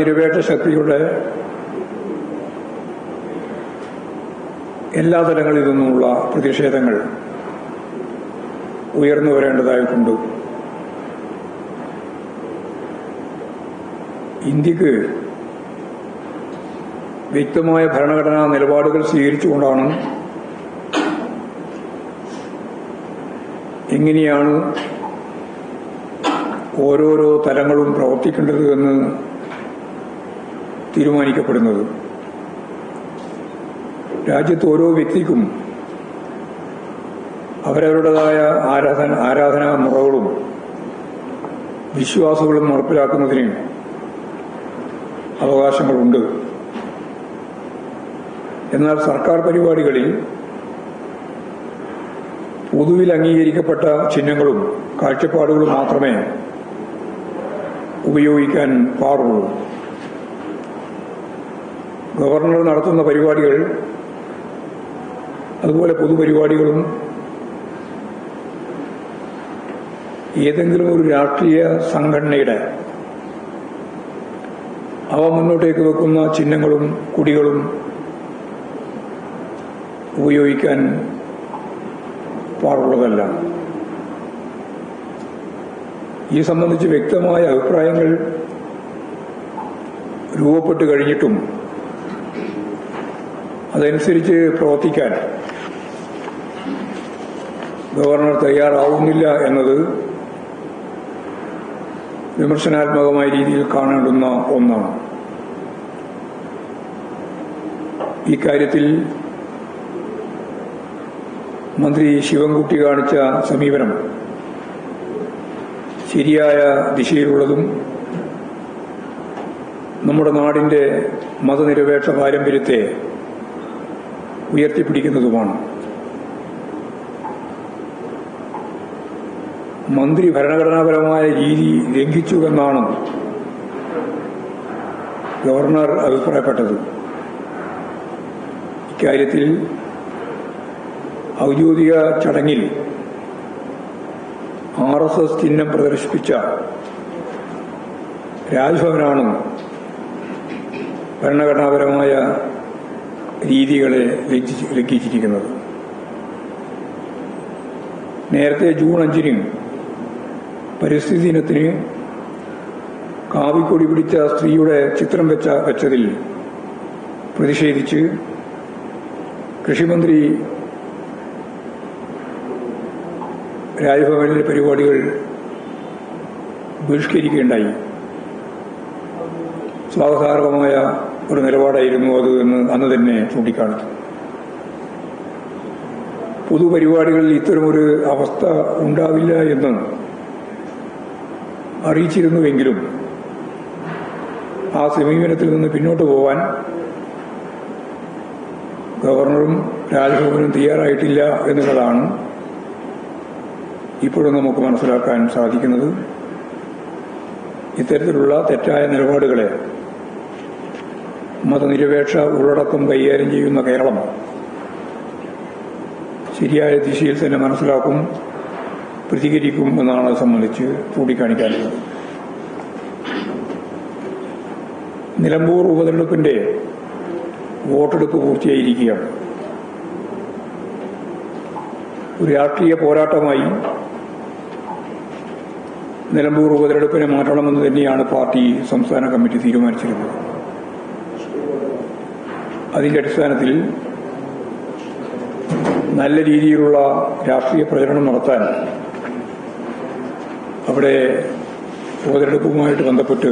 നിരുപേക്ഷ ശക്തിയുടെ എല്ലാ തലങ്ങളിൽ നിന്നുമുള്ള പ്രതിഷേധങ്ങൾ ഉയർന്നു വരേണ്ടതായിട്ടുണ്ട്. ഇന്ത്യയ്ക്ക് വ്യക്തമായ ഭരണഘടനാ നിലപാടുകൾ സ്വീകരിച്ചുകൊണ്ടാണ് എങ്ങനെയാണ് ഓരോരോ തലങ്ങളും പ്രവർത്തിക്കേണ്ടത് എന്ന് തീരുമാനിക്കപ്പെടുന്നത്. രാജ്യത്ത് ഓരോ വ്യക്തിക്കും അവരവരുടേതായ ആരാധന ആരാധനാ മുറകളും വിശ്വാസങ്ങളും നടപ്പിലാക്കുന്നതിന് അവകാശങ്ങളുണ്ട്. എന്നാൽ സർക്കാർ പരിപാടികളിൽ പൊതുവിൽ അംഗീകരിക്കപ്പെട്ട ചിഹ്നങ്ങളും കാഴ്ചപ്പാടുകളും മാത്രമേ ഉപയോഗിക്കാൻ പാടുള്ളൂ. ഗവർണർ നടത്തുന്ന പരിപാടികൾ അതുപോലെ പൊതുപരിപാടികളും ഏതെങ്കിലും ഒരു രാഷ്ട്രീയ സംഘടനയുടെ അവ മുന്നോട്ടേക്ക് വെക്കുന്ന ചിഹ്നങ്ങളും കുടികളും ഉപയോഗിക്കാൻ പാടുള്ളതല്ല. ഈ സംബന്ധിച്ച് വ്യക്തമായ അഭിപ്രായങ്ങൾ രൂപപ്പെട്ടു കഴിഞ്ഞിട്ടും അതനുസരിച്ച് പ്രവർത്തിക്കാൻ ഗവർണർ തയ്യാറാവുന്നില്ല എന്നത് വിമർശനാത്മകമായ രീതിയിൽ കാണേണ്ടുന്ന ഒന്നാണ്. ഇക്കാര്യത്തിൽ മന്ത്രി ശിവൻകുട്ടി കാണിച്ച സമീപനം ശരിയായ ദിശയിലുള്ളതും നമ്മുടെ നാടിന്റെ മതനിരപേക്ഷ പാരമ്പര്യത്തെ ഉയർത്തിപ്പിടിക്കുന്നതുമാണ്. മന്ത്രി ഭരണഘടനാപരമായ രീതി ലംഘിച്ചുവെന്നാണ് ഗവർണർ അഭിപ്രായപ്പെട്ടത്. ഇക്കാര്യത്തിൽ ഔദ്യോഗിക ചടങ്ങിൽ ആർ എസ് എസ് ചിഹ്നം പ്രദർശിപ്പിച്ച രാജ്ഭവനാണ് ഭരണഘടനാപരമായ രീതികളെ ലംഘിച്ച് ലംഘിച്ചിരിക്കുന്നത്. നേരത്തെ ജൂൺ അഞ്ചിന് പരിസ്ഥിതി ദിനത്തിന് കാവിക്കൊടി പിടിച്ച സ്ത്രീയുടെ ചിത്രം വെച്ച വെച്ചതിൽ പ്രതിഷേധിച്ച് കൃഷിമന്ത്രി രാജ്ഭവനിലെ പരിപാടികൾ ബഹിഷ്കരിക്കുകയുണ്ടായി. സ്വാഗതാർഹമായ ഒരു നിലപാടായിരുന്നു അത് എന്ന് അന്ന് തന്നെ ചൂണ്ടിക്കാണിച്ചു പൊതുപരിപാടികളിൽ ഇത്തരമൊരു അവസ്ഥ ഉണ്ടാവില്ല എന്ന് അറിയിച്ചിരുന്നുവെങ്കിലും ആ സമീപനത്തിൽ നിന്ന് പിന്നോട്ട് പോവാൻ ഗവർണറും രാജ്ഭവനും തയ്യാറായിട്ടില്ല എന്നുള്ളതാണ് ഇപ്പോഴും നമുക്ക് മനസ്സിലാക്കാൻ സാധിക്കുന്നത്. ഇത്തരത്തിലുള്ള തെറ്റായ നിലപാടുകളെ മതനിരപേക്ഷ ഉള്ളടക്കം കൈകാര്യം ചെയ്യുന്ന കേരളം ശരിയായ ദിശയിൽ തന്നെ മനസ്സിലാക്കും പ്രതികരിക്കും എന്നാണ് സംബന്ധിച്ച് ചൂണ്ടിക്കാണിക്കാനുള്ളത് നിലമ്പൂർ ഉപതെരഞ്ഞെടുപ്പിന്റെ വോട്ടെടുപ്പ് പൂർത്തിയായിരിക്കുകയാണ്. ഒരു രാഷ്ട്രീയ പോരാട്ടമായി നിലമ്പൂർ ഉപതെരഞ്ഞെടുപ്പിനെ മാറ്റണമെന്ന് തന്നെയാണ് പാർട്ടി സംസ്ഥാന കമ്മിറ്റി തീരുമാനിച്ചിരുന്നത്. അതിന്റെ അടിസ്ഥാനത്തിൽ നല്ല രീതിയിലുള്ള രാഷ്ട്രീയ പ്രചരണം നടത്താൻ അവിടെ ഉപതെടുപ്പുമായിട്ട് ബന്ധപ്പെട്ട്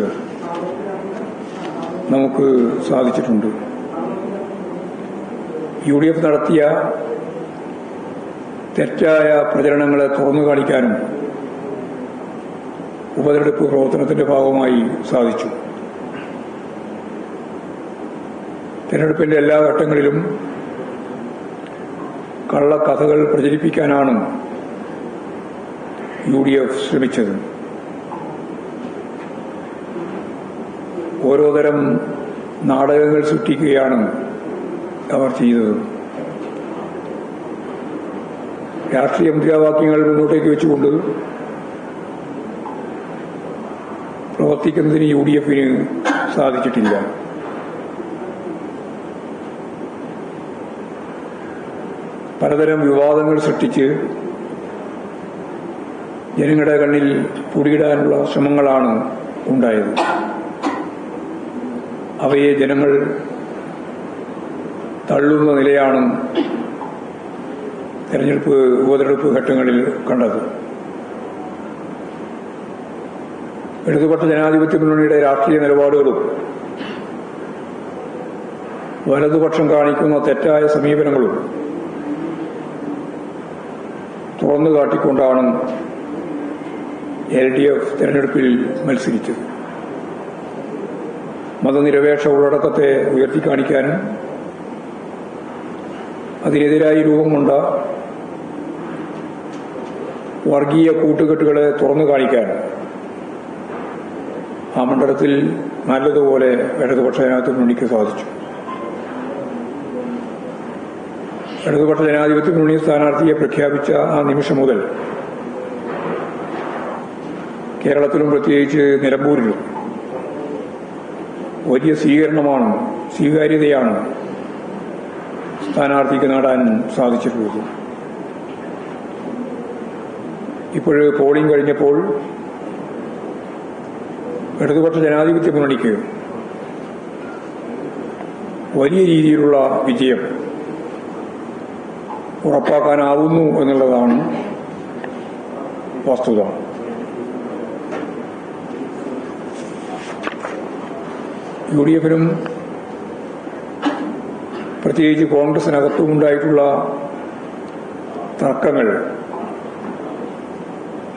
നമുക്ക് സാധിച്ചിട്ടുണ്ട്. യു ഡി എഫ് നടത്തിയ തെറ്റായ പ്രചരണങ്ങളെ തുറന്നു കാണിക്കാനും ഉപതെരഞ്ഞെടുപ്പ് പ്രവർത്തനത്തിന്റെ ഭാഗമായി സാധിച്ചു. തെരഞ്ഞെടുപ്പിന്റെ എല്ലാ ഘട്ടങ്ങളിലും കള്ളക്കഥകൾ പ്രചരിപ്പിക്കാനാണ് യു ഡി എഫ് ശ്രമിച്ചത്. ഓരോ തരം നാടകങ്ങൾ സൃഷ്ടിക്കുകയാണ് അവർ ചെയ്തത്. രാഷ്ട്രീയ മുദ്രാവാക്യങ്ങൾ മുന്നോട്ടേക്ക് വെച്ചുകൊണ്ട് പ്രവർത്തിക്കുന്നതിന് യു ഡി എഫിന് സാധിച്ചിട്ടില്ല. പലതരം വിവാദങ്ങൾ സൃഷ്ടിച്ച് ജനങ്ങളുടെ കണ്ണിൽ പൊടിയിടാനുള്ള ശ്രമങ്ങളാണ് ഉണ്ടായത്. അവയെ ജനങ്ങൾ തള്ളുന്ന നിലയാണ് തെരഞ്ഞെടുപ്പ് ഉപതെരഞ്ഞെടുപ്പ് ഘട്ടങ്ങളിൽ കണ്ടത്. ഇടതുപക്ഷ ജനാധിപത്യ മുന്നണിയുടെ രാഷ്ട്രീയ നിലപാടുകളും വലതുപക്ഷം കാണിക്കുന്ന തെറ്റായ സമീപനങ്ങളും തുറന്നു കാട്ടിക്കൊണ്ടാണ് എൽ ഡി എഫ് തെരഞ്ഞെടുപ്പിൽ മത്സരിച്ചത്. മതനിരപേക്ഷ ഉള്ളടക്കത്തെ ഉയർത്തിക്കാണിക്കാനും അതിനെതിരായി രൂപം കൊണ്ട വർഗീയ കൂട്ടുകെട്ടുകളെ തുറന്നു കാണിക്കാനും ആ മണ്ഡലത്തിൽ നല്ലതുപോലെ ഇടതുപക്ഷ ജനാധിപത്യ സാധിച്ചു. ഇടതുപക്ഷ ജനാധിപത്യ മുന്നണി സ്ഥാനാർത്ഥിയെ പ്രഖ്യാപിച്ച ആ നിമിഷം മുതൽ കേരളത്തിലും പ്രത്യേകിച്ച് നിലമ്പൂരിലും വലിയ സ്വീകരണമാണ് സ്വീകാര്യതയാണ് സ്ഥാനാർത്ഥിക്ക് നേടാൻ സാധിച്ചിട്ടുള്ളത്. ഇപ്പോൾ പോളിംഗ് കഴിഞ്ഞപ്പോൾ ഇടതുപക്ഷ ജനാധിപത്യ മുന്നണിക്ക് വലിയ രീതിയിലുള്ള വിജയം ഉറപ്പാക്കാനാവുന്നു എന്നുള്ളതാണ് വസ്തുത. യു ഡി എഫിനും പ്രത്യേകിച്ച് കോൺഗ്രസിനകത്തും ഉണ്ടായിട്ടുള്ള തർക്കങ്ങൾ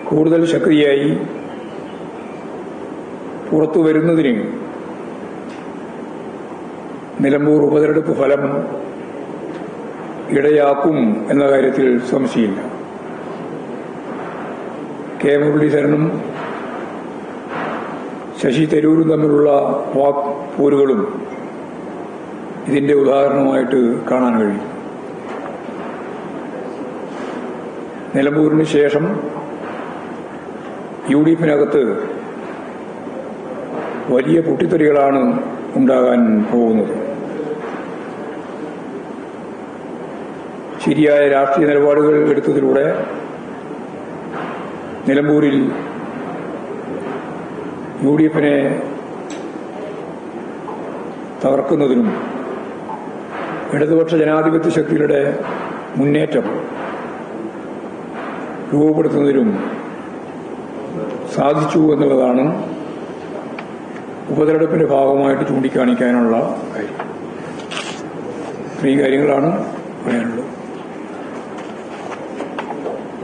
കൂടുതൽ ശക്തിയായി പുറത്തു വരുന്നതിന് നിലമ്പൂർ ഉപതെരഞ്ഞെടുപ്പ് ഫലം ഇടയാക്കും എന്ന കാര്യത്തിൽ സംശയമില്ല. കെ മുരളീധരനും ശശി തരൂരും തമ്മിലുള്ള വാക് പോരുകളും ഇതിന്റെ ഉദാഹരണമായിട്ട് കാണാൻ കഴിയും. നിലമ്പൂരിന് ശേഷം യു ഡി എഫിനകത്ത് വലിയ പൊട്ടിത്തെറികളാണ് ഉണ്ടാകാൻ പോകുന്നത്. ശരിയായ രാഷ്ട്രീയ നിലപാടുകൾ എടുത്തതിലൂടെ നിലമ്പൂരിൽ യു ഡി എഫിനെ തകർക്കുന്നതിനും ഇടതുപക്ഷ ജനാധിപത്യ ശക്തികളുടെ മുന്നേറ്റം രൂപപ്പെടുത്തുന്നതിനും സാധിച്ചു എന്നുള്ളതാണ് ഉപതെരഞ്ഞെടുപ്പിന്റെ ഭാഗമായിട്ട് ചൂണ്ടിക്കാണിക്കാനുള്ള കാര്യം ഇത്രയും കാര്യങ്ങളാണ് പറയാനുള്ളത്.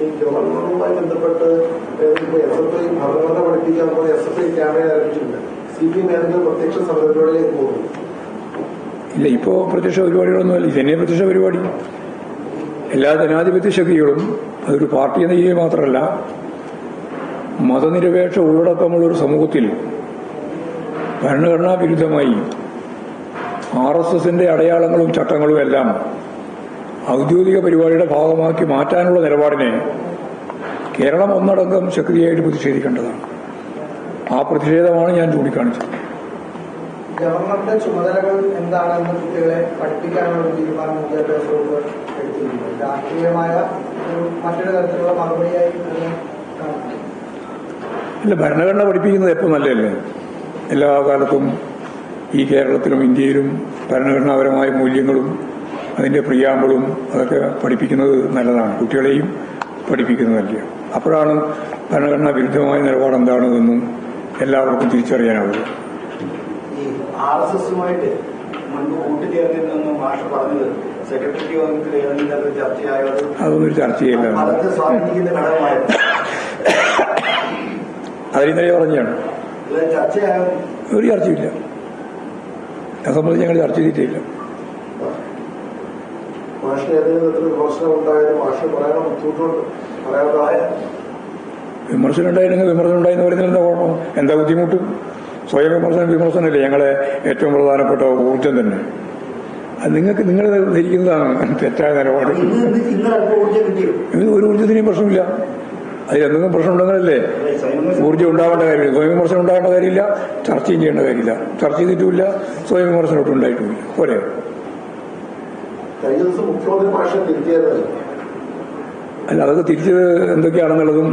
ഈ ഗവർണറുമായി ബന്ധപ്പെട്ട് എസ് എഫ് ഐ ഭരണഘടന പഠിപ്പിക്കാൻ പോലെ എസ് എഫ് ഐ ക്യാമ്പയിൻ ആരംഭിച്ചിട്ടുണ്ട്. സി പി എം പ്രത്യക്ഷ സമരപരിപാടിയിലേക്ക് പോകും ഇല്ല ഇപ്പോ പ്രത്യക്ഷ പരിപാടികളൊന്നുമല്ല. ഇതന്നെ പ്രത്യക്ഷ പരിപാടി. എല്ലാ ജനാധിപത്യ ശക്തികളും അതൊരു പാർട്ടി എന്ന രീതിയിൽ മാത്രമല്ല മതനിരപേക്ഷ ഉള്ളടക്കമുള്ള ഒരു സമൂഹത്തിൽ ഭരണഘടനാ വിരുദ്ധമായി ആർ എസ് എസിന്റെ അടയാളങ്ങളും ചട്ടങ്ങളും എല്ലാം ഔദ്യോഗിക പരിപാടിയുടെ ഭാഗമാക്കി മാറ്റാനുള്ള നിലപാടിനെ കേരളം ഒന്നടങ്കം ശക്തിയായിട്ട് പ്രതിഷേധിക്കേണ്ടതാണ്. ആ പ്രതിഷേധമാണ് ഞാൻ ചൂണ്ടിക്കാണിച്ചത്. ഗവർണറുടെ ചുമതലകൾ എന്താണെന്ന് കുട്ടികളെ പഠിപ്പിക്കാനുള്ള ഒരു തീരുമാനം വിദ്യാഭ്യാസ വകുപ്പ് എടുത്തിട്ടുണ്ട്. രാഷ്ട്രീയമായ മറ്റൊരു തരത്തിലുള്ള മറുപടിയായി ഇല്ല ഭരണഘടന പഠിപ്പിക്കുന്നത് എപ്പോൾ നല്ലതല്ലേ? എല്ലാ കാലത്തും ഈ കേരളത്തിലും ഇന്ത്യയിലും ഭരണഘടനാപരമായ മൂല്യങ്ങളും അതിന്റെ പ്രിയാമ്പിളും അതൊക്കെ പഠിപ്പിക്കുന്നത് നല്ലതാണ്. കുട്ടികളെയും പഠിപ്പിക്കുന്നത് നല്ലതാണ്. അപ്പോഴാണ് ഭരണഘടനാ വിരുദ്ധമായ നിലപാട് എന്താണെന്നും എല്ലാവർക്കും തിരിച്ചറിയാനാവുക. ഈ ആർ എസ് എസുമായിട്ട് മുൻപ് കൂട്ടുചേർന്നിരുന്നെന്ന് മാഷ് പറഞ്ഞത് സെക്രട്ടറി യോഗത്തിൽ ഏതെങ്കിലും തരത്തിൽ ചർച്ചയായോ അത് അതൊന്നും ചർച്ചയില്ല. മതത്തെ സ്വാധീനിക്കുന്ന ഘടകമായിരുന്നു. അതിനെ പറഞ്ഞാണ്. ചർച്ചയായോ? ഒരു ചർച്ചയില്ല. അത് സംബന്ധിച്ച് ഞങ്ങൾ ചർച്ച ചെയ്തിട്ടില്ല. മാഷിന് ഏതെങ്കിലും തരത്തിൽ വിമർശനം ഉണ്ടായാലും മാഷ് പറയാൻ ബുദ്ധിമുട്ടുണ്ട്. പറയാതായ വിമർശനം ഉണ്ടായിരുന്നെങ്കിൽ വിമർശനം ഉണ്ടായെന്ന് പറയുന്നതിൽ എന്താ കുഴപ്പം? എന്താ ബുദ്ധിമുട്ട്? സ്വയം വിമർശനം വിമർശനമല്ലേ? ഞങ്ങളെ ഏറ്റവും പ്രധാനപ്പെട്ട ഊർജം തന്നെ. അത് നിങ്ങൾക്ക് നിങ്ങൾ ധരിക്കുന്നതാണ് തെറ്റായ നിലപാട്. ഒരു ഊർജത്തിനെയും പ്രശ്നമില്ല. അതിലെന്തെങ്കിലും പ്രശ്നമുണ്ടെങ്കിലല്ലേ ഊർജം ഉണ്ടാവേണ്ട കാര്യമില്ല. സ്വയം വിമർശനം ഉണ്ടാവേണ്ട കാര്യമില്ല. ചർച്ചയും ചെയ്യേണ്ട കാര്യമില്ല. ചർച്ച ചെയ്തിട്ടുമില്ല. സ്വയം വിമർശനം ഒട്ടും ഉണ്ടായിട്ടുമില്ല. പോരെ? കഴിഞ്ഞ ദിവസം മുഖ്യമന്ത്രി ഭാഷ അല്ല അതൊക്കെ തിരിച്ചത് എന്തൊക്കെയാണെന്നുള്ളതും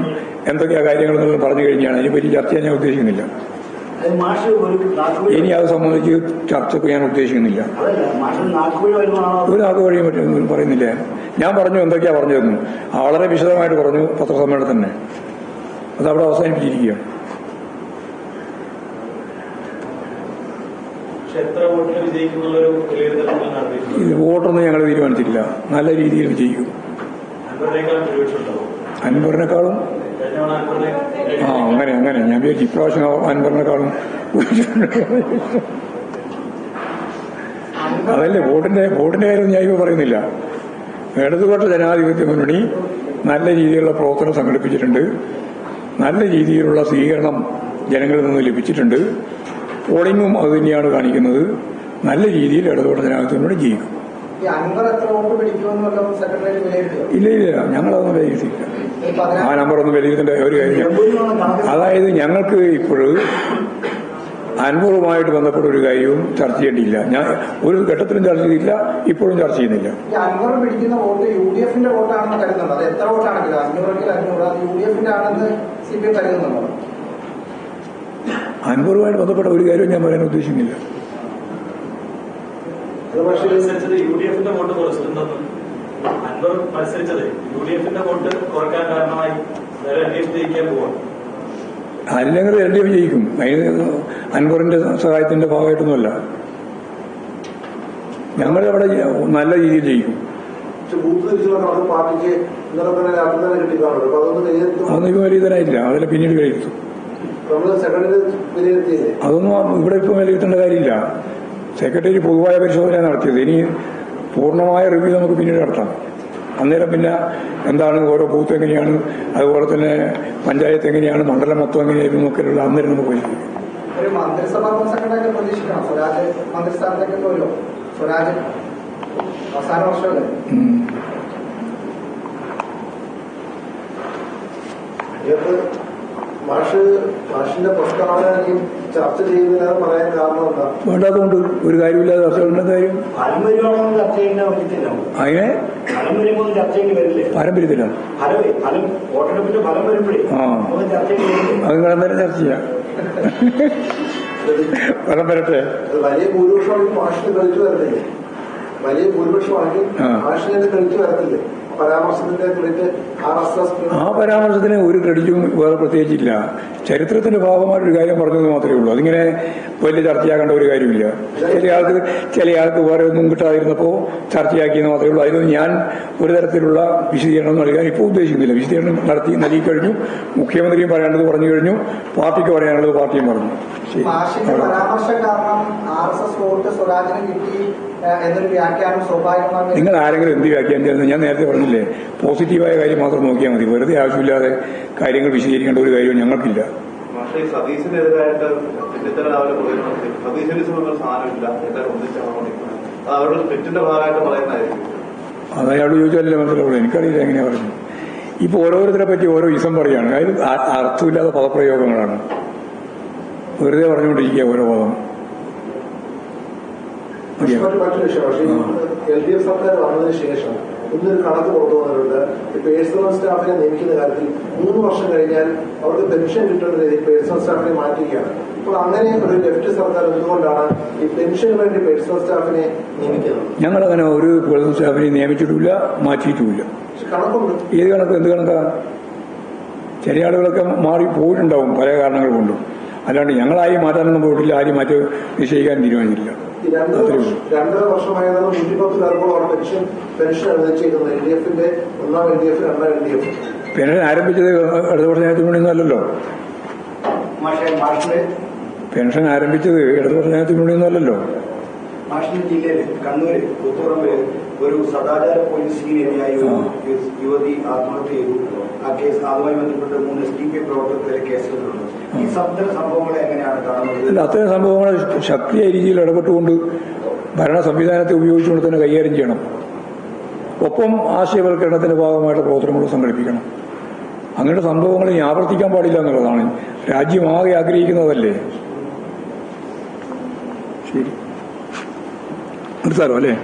എന്തൊക്കെയാ കാര്യങ്ങളെന്നുള്ളതും പറഞ്ഞു കഴിഞ്ഞാണ്. അതിനെപ്പറ്റി ചർച്ച ചെയ്യാൻ ഞാൻ ഉദ്ദേശിക്കുന്നില്ല. ഇനി അത് സംബന്ധിച്ച് ചർച്ച ഞാൻ ഉദ്ദേശിക്കുന്നില്ല. ഒരു ആൾക്ക് വഴിയും പറ്റും പറയുന്നില്ല. ഞാൻ പറഞ്ഞു എന്തൊക്കെയാ പറഞ്ഞു ആ വളരെ വിശദമായിട്ട് പറഞ്ഞു പത്രസമ്മേളനത്തിൽ തന്നെ. അത് അവിടെ അവസാനിപ്പിച്ചിരിക്കുകയാണ്. വോട്ടൊന്നും ഞങ്ങൾ തീരുമാനിച്ചിട്ടില്ല. നല്ല രീതിയിൽ വിജയിക്കും. അൻപറിനേക്കാളും ആ അങ്ങനെ അങ്ങനെ. ഞാൻ വിചാരിച്ചു ഇപ്രാവശ്യം അൻപറിനേക്കാളും അതല്ലേ വോട്ടിന്റെ വോട്ടിന്റെ കാര്യം ഞാൻ ഇപ്പോൾ പറയുന്നില്ല. ഇടതുപക്ഷ ജനാധിപത്യ മുന്നണി നല്ല രീതിയിലുള്ള പ്രവർത്തനം സംഘടിപ്പിച്ചിട്ടുണ്ട്. നല്ല രീതിയിലുള്ള സ്വീകരണം ജനങ്ങളിൽ നിന്ന് ലഭിച്ചിട്ടുണ്ട്. പോളിംഗും അത് തന്നെയാണ് കാണിക്കുന്നത്. നല്ല രീതിയിൽ ഇടതുപക്ഷ ജനാധിപത്യത്തിലൂടെ ജയിക്കും ഇല്ല ഇല്ല ഞങ്ങളതൊന്നും വിലയിരുത്തിയില്ല പതിനാറ് ആ നമ്പറൊന്നും വിലയിരുത്തേണ്ട ഒരു കാര്യം അതായത് ഞങ്ങൾക്ക് ഇപ്പോൾ അൻപറുമായിട്ട് ബന്ധപ്പെട്ട ഒരു കാര്യവും ചർച്ച ചെയ്യേണ്ടിയില്ല. ഞാൻ ഒരു ഘട്ടത്തിലും ചർച്ച ചെയ്തില്ല ഇപ്പോഴും ചർച്ച ചെയ്യുന്നില്ല. അൻപറുമായിട്ട് ബന്ധപ്പെട്ട ഒരു കാര്യവും ഞാൻ പറയാൻ ഉദ്ദേശിക്കുന്നില്ല. അല്ലെങ്കിൽ എൽ ഡി എഫ് ജയിക്കും. അതിന് അൻവറിന്റെ സഹായത്തിന്റെ ഭാഗമായിട്ടൊന്നുമല്ല. ഞങ്ങൾ അവിടെ നല്ല രീതിയിൽ ജയിക്കും. അതൊന്ന് വിലയിരുത്തനായില്ല അതിൽ പിന്നീട് വിലയിരുത്തും. അതൊന്നും ഇവിടെ ഇപ്പം വിലയിരുത്തേണ്ട കാര്യമില്ല. സെക്രട്ടറി പൊതുവായ പരിശോധന നടത്തിയത്. ഇനി പൂർണമായ റിവ്യൂ നമുക്ക് പിന്നീട് നടത്താം. അന്നേരം പിന്നെ എന്താണ് ഓരോ ബൂത്ത് എങ്ങനെയാണ്? അതുപോലെ തന്നെ പഞ്ചായത്ത് എങ്ങനെയാണ്? മണ്ഡലം മൊത്തം എങ്ങനെയായിരുന്നു? എന്നൊക്കെയുള്ള അന്നേരം നമുക്ക് പോയി അവസാന മാഷ് മാഷിന്റെ പ്രസ്താവന ചർച്ച ചെയ്യുന്നില്ല എന്ന് പറയാൻ കാരണം എന്താ? വേണ്ടാത്തതുകൊണ്ട് ഒരു കാര്യമില്ലാതെ ചർച്ച ചെയ്യേണ്ട കാര്യം? അതിനെ പാരമ്പര്യത്തില്ല ആ. അത് ചർച്ച ചെയ്യാം. ഫലം വരട്ടെ വലിയ ഭൂരിപക്ഷം മാഷിന് കളിച്ചു വരത്തില്ലേ? വലിയ. മാഷിനെ കളിച്ചു വരത്തില്ലേ? ആ പരാമർശത്തിന് ഒരു ക്രെഡിറ്റും വേറെ പ്രത്യേകിച്ചില്ല ചരിത്രത്തിന്റെ ഭാഗമായിട്ടൊരു കാര്യം പറഞ്ഞത് മാത്രമേ ഉള്ളൂ. അതിങ്ങനെ വലിയ ചർച്ചയാക്കേണ്ട ഒരു കാര്യമില്ല. ചില ആൾക്ക് ചില ആൾക്ക് വേറെ ഒന്നും കിട്ടാതിരുന്നപ്പോൾ ചർച്ചയാക്കിയെന്ന് മാത്രമേ ഉള്ളൂ. അതിനൊന്നും ഞാൻ ഒരു തരത്തിലുള്ള വിശദീകരണം നൽകാൻ ഇപ്പോൾ ഉദ്ദേശിക്കുന്നില്ല. വിശദീകരണം നടത്തി നൽകി കഴിഞ്ഞു. മുഖ്യമന്ത്രിയും പറയേണ്ടത് പറഞ്ഞു കഴിഞ്ഞു. പാർട്ടിക്ക് പറയാനുള്ളത് പാർട്ടിയും പറഞ്ഞു. ശരി. നിങ്ങൾ ആരെങ്കിലും എന്ത് വ്യാഖ്യാനം ചെയ്യുന്നത് ഞാൻ നേരത്തെ പറഞ്ഞില്ലേ പോസിറ്റീവായ കാര്യം മാത്രം നോക്കിയാൽ മതി. വെറുതെ ആവശ്യമില്ലാതെ കാര്യങ്ങൾ വിശദീകരിക്കേണ്ട ഒരു കാര്യവും ഞങ്ങൾക്കില്ല. സതീശിനെതിരായിട്ട് സതീശിനെ സംബന്ധിച്ച സാധനമില്ല. എല്ലാവരും ഒന്നിച്ചാണ് പഠിക്കുന്നത് അത് അവരുടെ തെറ്റിന്റെ ഭാഗമായിട്ട് പറയുന്നതായിരിക്കും. അത് അയാളോട് ചോദിച്ചാലല്ലേ മനസ്സിലാവുള്ളൂ. എനിക്കറിയില്ല എങ്ങനെയാ പറഞ്ഞു ഇപ്പൊ ഓരോരുത്തരെ പറ്റി ഓരോ ഇസം പറയാണ്. അതായത് അർത്ഥമില്ലാത്ത പദപ്രയോഗങ്ങളാണ്. വെറുതെ പറഞ്ഞുകൊണ്ടിരിക്കുക ഓരോ പദം. മറ്റൊരു വിഷയം. പക്ഷേ എൽ ഡി എഫ് സർക്കാർ വന്നതിന് ശേഷം ഇന്നൊരു കണക്ക് പുറത്തു വന്നിട്ടുണ്ട് ഈ പേഴ്സണൽ സ്റ്റാഫിനെ നിയമിക്കുന്ന കാര്യത്തിൽ മൂന്ന് വർഷം കഴിഞ്ഞാൽ അവർക്ക് പെൻഷൻ കിട്ടുന്ന രീതിയിൽ പേഴ്സണൽ സ്റ്റാഫിനെ മാറ്റുകയാണ് അപ്പോൾ അങ്ങനെ ഒരു ലെഫ്റ്റ് സർക്കാർ എന്തുകൊണ്ടാണ് ഈ പെൻഷന് വേണ്ടി പേഴ്സണൽ സ്റ്റാഫിനെ നിയമിക്കുന്നത്? ഞങ്ങൾ അങ്ങനെ ഒരു പേഴ്സണൽ സ്റ്റാഫിനെ നിയമിച്ചിട്ടില്ല മാറ്റിയിട്ടുമില്ല. പക്ഷെ കണക്കുണ്ട്. ഏത് കണക്ക് എന്ത് കണക്കാണ് ചില ആളുകളൊക്കെ മാറി പോയിട്ടുണ്ടാവും പല കാരണങ്ങൾ കൊണ്ടും. അല്ലാണ്ട് ഞങ്ങളായി മാറ്റാനൊന്നും പോയിട്ടില്ല ആരും മാറ്റി നിശ്ചയിക്കാൻ തീരുമാനിച്ചില്ല ഈ രണ്ട് രണ്ടര വർഷമായതാണ് നൂറ്റിപ്പത്ത് പത്ത് പെൻഷൻ പെൻഷൻ അനുവദിച്ചിരുന്നത് എൽ ഡി എഫിന്റെ ഒന്നാം എൽ ഡി എഫ് രണ്ടാം എൽ ഡി എഫ് പെൻഷൻ ആരംഭിച്ചത് അടുത്ത മാഷെ മാഷിന്റെ പെൻഷൻ ആരംഭിച്ചത് ഇടതുപക്ഷ ജനത്തിനുള്ളിൽ അല്ലല്ലോ? മാഷിന്റെ ജില്ലയിൽ കണ്ണൂര് പുത്തുറമ്പിൽ ഒരു സദാചാര യുവതി ആത്മഹത്യ ചെയ്തു. ആ കേസ് അതുമായി ബന്ധപ്പെട്ട് മൂന്ന് എസ് ഡി പി പ്രവർത്തകരെ കേസുകളുണ്ട് അല്ല അത്തരം സംഭവങ്ങൾ ശക്തിയായ രീതിയിൽ ഇടപെട്ടുകൊണ്ട് ഭരണ സംവിധാനത്തെ ഉപയോഗിച്ചുകൊണ്ട് തന്നെ കൈകാര്യം ചെയ്യണം. ഒപ്പം ആശയവൽക്കരണത്തിന്റെ ഭാഗമായിട്ട് പ്രവർത്തനങ്ങൾ സംഘടിപ്പിക്കണം. അങ്ങനെ സംഭവങ്ങൾ ഇനി ആവർത്തിക്കാൻ പാടില്ല എന്നുള്ളതാണ്. രാജ്യമാകെ ആഗ്രഹിക്കുന്നതല്ലേ? ശരി. നിർത്താലോ അല്ലേ?